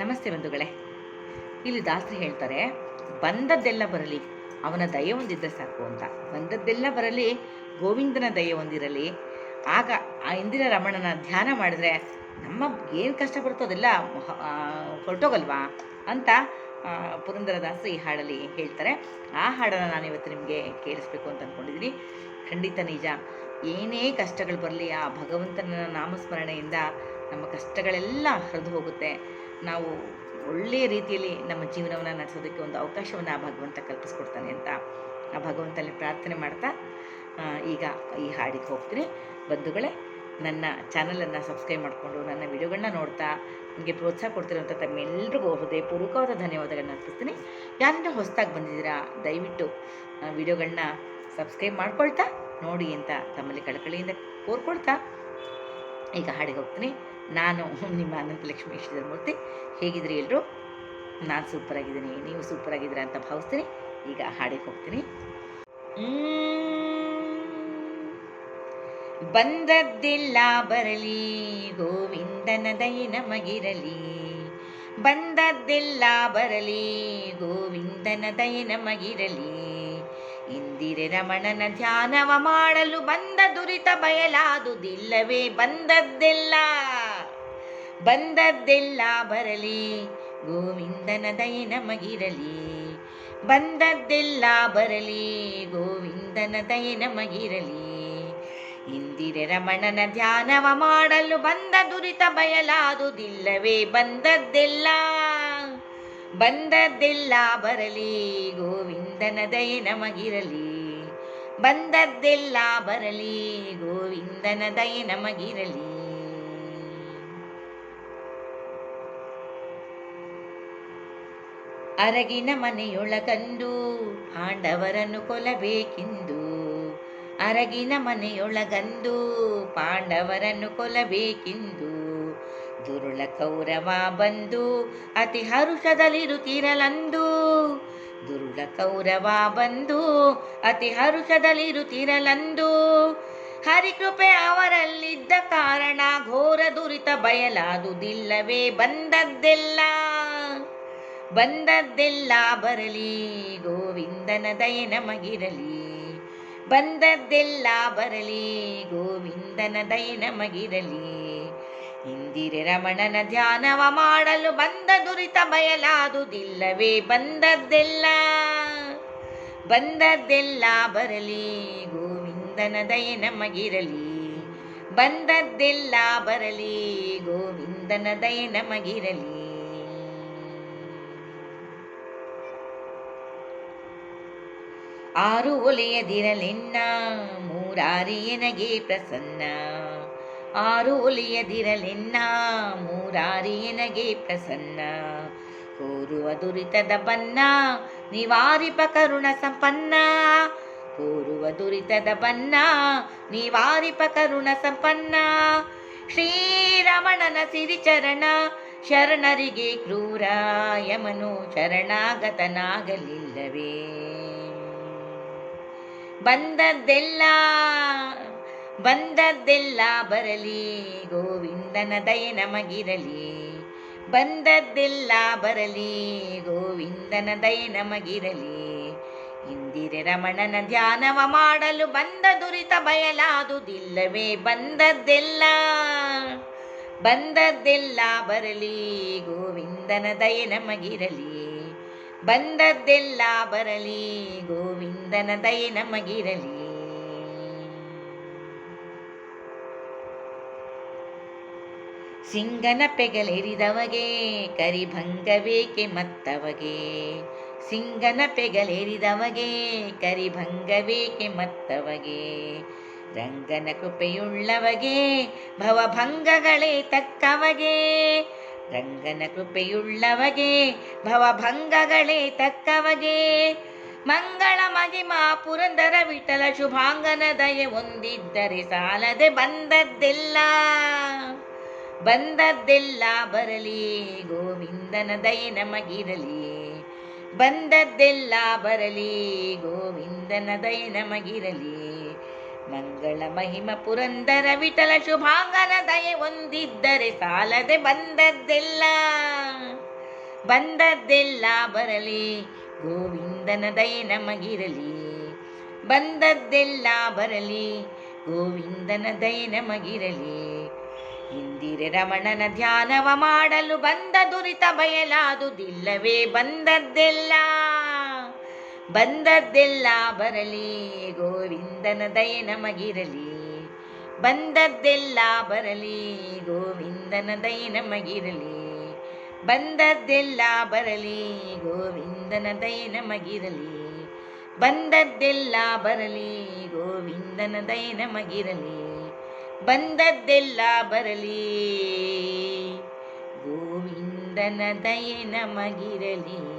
ನಮಸ್ತೆ ಬಂಧುಗಳೇ. ಇಲ್ಲಿ ದಾಸರು ಹೇಳ್ತಾರೆ, ಬಂದದ್ದೆಲ್ಲ ಬರಲಿ, ಅವನ ದಯೆ ಒಂದಿದ್ದರೆ ಸಾಕು ಅಂತ. ಬಂದದ್ದೆಲ್ಲ ಬರಲಿ, ಗೋವಿಂದನ ದಯೆ ಒಂದಿರಲಿ ಆಗ ಆ ಇಂದಿರ ರಮಣನ ಧ್ಯಾನ ಮಾಡಿದ್ರೆ, ನಮ್ಮ ಏನು ಕಷ್ಟ ಬರುತ್ತೋ ಅದೆಲ್ಲ ಹೊರಟೋಗಲ್ವಾ ಅಂತ ಪುರಂದರ ಪುರಂದರದಾಸರು ಈ ಹಾಡಲ್ಲಿ ಹೇಳ್ತಾರೆ. ಆ ಹಾಡನ್ನು ನಾನು ಇವತ್ತು ನಿಮಗೆ ಕೇಳಿಸ್ಬೇಕು ಅಂತ ಅಂದ್ಕೊಂಡಿದ್ದೀನಿ ಖಂಡಿತ ನಿಜ. ಏನೇ ಕಷ್ಟಗಳು ಬರಲಿ, ಆ ಭಗವಂತನ ನಾಮಸ್ಮರಣೆಯಿಂದ ನಮ್ಮ ಕಷ್ಟಗಳೆಲ್ಲ ಹರಿದು ಹೋಗುತ್ತೆ. ನಾವು ಒಳ್ಳೆಯ ರೀತಿಯಲ್ಲಿ ನಮ್ಮ ಜೀವನವನ್ನು ನಡೆಸೋದಕ್ಕೆ ಒಂದು ಅವಕಾಶವನ್ನು ಆ ಭಗವಂತ ಕಲ್ಪಿಸ್ಕೊಡ್ತಾನೆ ಅಂತ ಆ ಭಗವಂತನಲ್ಲಿ ಪ್ರಾರ್ಥನೆ ಮಾಡ್ತಾ ಈಗ ಈ ಹಾಡಿಗೆ ಹೋಗ್ತೀನಿ. ಬಂಧುಗಳೇ, ನನ್ನ ಚಾನಲನ್ನು ಸಬ್ಸ್ಕ್ರೈಬ್ ಮಾಡಿಕೊಂಡು ನನ್ನ ವಿಡಿಯೋಗಳನ್ನ ನೋಡ್ತಾ ನನಗೆ ಪ್ರೋತ್ಸಾಹ ಕೊಡ್ತಿರೋಂಥ ತಮ್ಮೆಲ್ಲರಿಗೂ ಹೃದಯಪೂರ್ವಕವಾದ ಧನ್ಯವಾದಗಳನ್ನ ಅರ್ಪಿಸ್ತೀನಿ. ಯಾರಿಂದ ಹೊಸದಾಗಿ ಬಂದಿದ್ದೀರಾ, ದಯವಿಟ್ಟು ವಿಡಿಯೋಗಳನ್ನ ಸಬ್ಸ್ಕ್ರೈಬ್ ಮಾಡ್ಕೊಳ್ತಾ, ನೋಡಿ ಅಂತ ತಮ್ಮಲ್ಲಿ ಕಳಕಳಿಯಿಂದ ಕೋರ್ಕೊಳ್ತಾ, ಈಗ ಹಾಡಿಗೆ ಹೋಗ್ತೀನಿ. ನಾನು ನಿಮ್ಮ ಅನಂತಲಕ್ಷ್ಮಿ ಮೂರ್ತಿ ಹೇಗಿದ್ರಿ ಎಲ್ಲರೂ ನಾನು ಸೂಪರ್ ಆಗಿದ್ದೀನಿ ನೀವು ಸೂಪರ್ ಆಗಿದ್ದೀರಾ ಅಂತ ಭಾವಿಸ್ತೀನಿ. ಈಗ ಹಾಡಿಗೆ ಹೋಗ್ತೀನಿ. ಬಂದದ್ದೆಲ್ಲ ಬರಲಿ, ಗೋವಿಂದನ ದಯೆ ನಮಗಿರಲಿ. ಬಂದದ್ದೆಲ್ಲ ಬರಲಿ, ಗೋವಿಂದನ ದಯ ನಮಗಿರಲಿ. ಇಂದಿರೆ ರಮಣನ ಧ್ಯಾನವ ಮಾಡಲು ಬಂದ ದುರಿತ ಬಯಲಾದುದಿಲ್ಲವೇ ಬಂದದ್ದೆಲ್ಲ. ಬಂದದ್ದೆಲ್ಲ ಬರಲಿ, ಗೋವಿಂದನ ದಯೆ ನಮಗಿರಲಿ. ಬಂದದ್ದೆಲ್ಲ ಬರಲಿ, ಗೋವಿಂದನ ದಯೆ ನಮಗಿರಲಿ. ಇಂದಿರೆ ರಮಣನ ಧ್ಯಾನವ ಮಾಡಲು ಬಂದ ದುರಿತ ಬಯಲಾದುದಿಲ್ಲವೇ? ಬಂದದ್ದೆಲ್ಲ ಬಂದದ್ದೆಲ್ಲ ಬರಲಿ, ಗೋವಿಂದನ ದಯೆ ನಮಗಿರಲಿ. ಬಂದದ್ದೆಲ್ಲ ಬರಲಿ, ಗೋವಿಂದನ ದಯೆ ನಮಗಿರಲಿ. ಅರಗಿನ ಮನೆಯೊಳಗಂದು ಪಾಂಡವರನ್ನು ಕೊಲ್ಲಬೇಕೆಂದು. ಅರಗಿನ ಮನೆಯೊಳಗಂದು ಪಾಂಡವರನ್ನು ಕೊಲ್ಲಬೇಕೆಂದು. ದುರುಳ ಕೌರವ ಬಂದು ಅತಿ ಹರುಷದಲ್ಲಿರುತ್ತಿರಲಂದು. ದುರುಳ ಕೌರವ ಬಂದು ಅತಿ ಹರುಷದಲ್ಲಿರುತ್ತಿರಲಂದು. ಹರಿಕೃಪೆ ಅವರಲ್ಲಿದ್ದ ಕಾರಣ ಘೋರ ದುರಿತ ಬಯಲಾದುದಿಲ್ಲವೇ ಬಂದದ್ದೆಲ್ಲ. ಬಂದದ್ದೆಲ್ಲ ಬರಲಿ, ಗೋವಿಂದನ ದಯ ನಮಗಿರಲಿ. ಬಂದದ್ದೆಲ್ಲ ಬರಲಿ, ಗೋವಿಂದನ ದಯ ನಮಗಿರಲಿ. ಇಂದಿರೆ ರಮಣನ ಧ್ಯಾನವ ಮಾಡಲು ಬಂದ ದುರಿತ ಬಯಲಾದುದಿಲ್ಲವೇ, ಬಂದದ್ದೆಲ್ಲ ಬಂದದ್ದೆಲ್ಲ ಬರಲಿ, ಗೋವಿಂದನ ದಯ ನಮಗಿರಲಿ. ಬಂದದ್ದೆಲ್ಲ ಬರಲಿ, ಗೋವಿಂದನ ದಯ ನಮಗಿರಲಿ. ಆರು ಒಲೆಯದಿರಲೆನ್ನ, ಮೂರಾರಿಯನಗೆ ಪ್ರಸನ್ನ. ಆರು ಒಲೆಯದಿರಲೆನ್ನ, ಮೂರಾರಿಯನಗೆ ಪ್ರಸನ್ನ. ಕೋರುವ ದುರಿತದ ಬನ್ನ ನಿವಾರಿಪ ಕರುಣ ಸಂಪನ್ನ. ಕೋರುವ ದುರಿತದ ಬನ್ನ ನಿವಾರಿಪ ಕರುಣ ಸಂಪನ್ನ. ಶ್ರೀರಮಣನ ಸಿರಿಚರಣ, ಶರಣರಿಗೆ ಕ್ರೂರ ಯಮನು ಶರಣಾಗತನಾಗಲಿಲ್ಲವೇ ಬಂದದ್ದೆಲ್ಲ ಬಂದದ್ದೆಲ್ಲ ಬರಲಿ, ಗೋವಿಂದನ ದಯೆ ನಮಗಿರಲಿ. ಬಂದದ್ದೆಲ್ಲ ಬರಲಿ, ಗೋವಿಂದನ ದಯೆ ನಮಗಿರಲಿ. ಇಂದಿರೆ ರಮಣನ ಧ್ಯಾನವ ಮಾಡಲು ಬಂದ ದುರಿತ ಬಯಲಾದುದಿಲ್ಲವೇ, ಬಂದದ್ದೆಲ್ಲ ಬಂದದ್ದೆಲ್ಲ ಬರಲಿ, ಗೋವಿಂದನ ದಯೆ ನಮಗಿರಲಿ. ಬಂದದ್ದೆಲ್ಲ ಬರಲಿ ಗೋವಿಂದನ ದಯೆ ನಮಗಿರಲಿ. ಸಿಂಗನ ಪೆಗಲೆರಿದವಗೆ, ಕರಿಭಂಗವೇಕೆ ಮತ್ತವಗೆ? ಸಿಂಗನ ಪೆಗಲೆರಿದವಗೆ, ಕರಿಭಂಗವೇಕೆ ಮತ್ತವಗೆ? ರಂಗನ ಕೃಪೆಯುಳ್ಳವಗೆ, ಭವಭಂಗಗಳೇ ತಕ್ಕವಗೆ? ರಂಗನ ಕೃಪೆಯುಳ್ಳವಗೆ, ಭವಭಂಗಗಳೇ ತಕ್ಕವಗೆ? ಮಂಗಳ ಮಹಿಮಾ ಪುರಂದರ ವಿಠಲ ಶುಭಾಂಗನ ದಯೆ ಹೊಂದಿದ್ದರೆ ಸಾಲದೆ ಬಂದದ್ದೆಲ್ಲ ಬಂದದ್ದೆಲ್ಲ ಬರಲಿ, ಗೋವಿಂದನ ದಯೆ ನಮಗಿರಲಿ. ಬಂದದ್ದೆಲ್ಲ ಬರಲಿ, ಗೋವಿಂದನ ದಯೆ ನಮಗಿರಲಿ. ಮಂಗಳ ಮಹಿಮ ಪುರಂದರ ವಿಠಲ ಶುಭಾಂಗನ ದಯೆ ಹೊಂದಿದ್ದರೆ ಸಾಲದೆ ಬಂದದ್ದೆಲ್ಲ ಬಂದದ್ದೆಲ್ಲ ಬರಲಿ. ಗೋವಿಂದನ ದಯ ನಮಗಿರಲಿ, ಬಂದದ್ದೆಲ್ಲ ಬರಲಿ ಗೋವಿಂದನ ದಯ ನಮಗಿರಲಿ. ಇಂದಿರೆ ರಮಣನ ಧ್ಯಾನವ ಮಾಡಲು ಬಂದ ದುರಿತ ಬಯಲಾದುದಿಲ್ಲವೇ, ಬಂದದ್ದೆಲ್ಲ ಬಂದದ್ದೆಲ್ಲ ಬರಲಿ ಗೋವಿಂದನ ದಯ ನಮಗಿರಲಿ, ಬಂದದ್ದೆಲ್ಲ ಬರಲಿ ಗೋವಿಂದನ ದಯ ನಮಗಿರಲಿ. ಬಂದದ್ದೆಲ್ಲ ಬರಲಿ, ಗೋವಿಂದನ ದೈ ನಮಗಿರಲಿ. ಬಂದದ್ದೆಲ್ಲ ಬರಲಿ, ಗೋವಿಂದನ ದೈ ನಮಗಿರಲಿ. ಬಂದದ್ದೆಲ್ಲ ಬರಲಿ, ಗೋವಿಂದನ ದೈ ನಮಗಿರಲಿ.